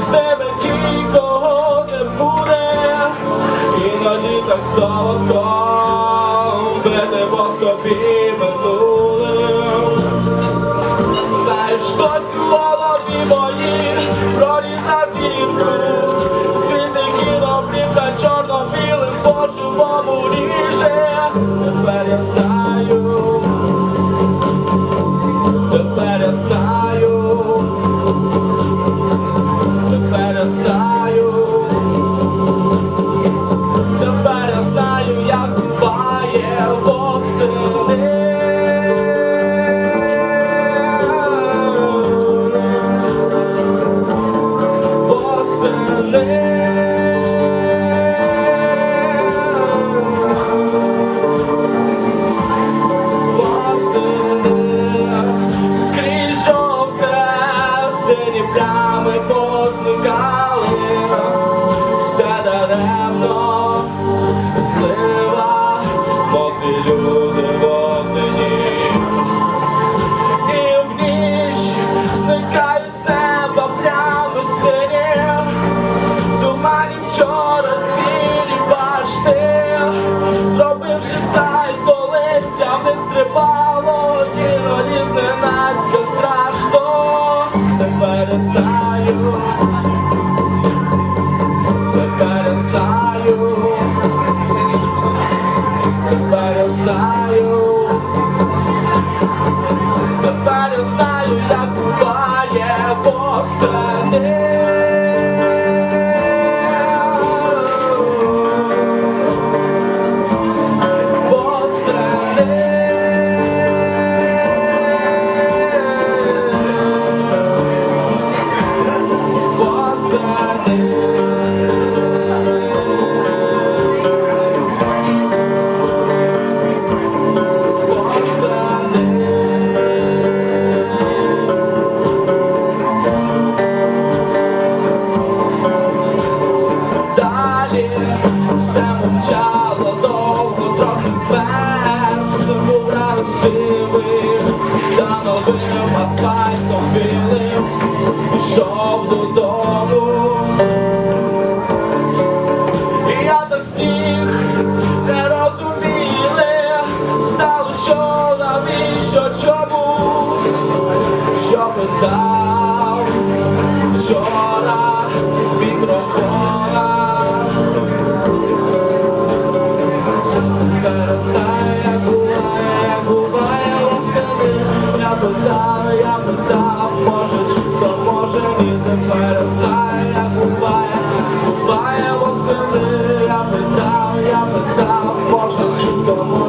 себе ті, кого не буде, іноді так солодко бити по собі. Плями позникали, все даремно, злива, мокрі вчора сірі башти, зробивши сальто листям не стрибало, іноді зненацька страшно, тепер я знаю, тепер я знаю, тепер я знаю. Як буває. Восени. Все довго, трохи змерз був ранок та новим асфальтом білим пішов додому. І я та сніг не розуміли, стало що навіщо чому, що питає. тепер зайня буває, буває восени, я питав, я питав, може, чи тому.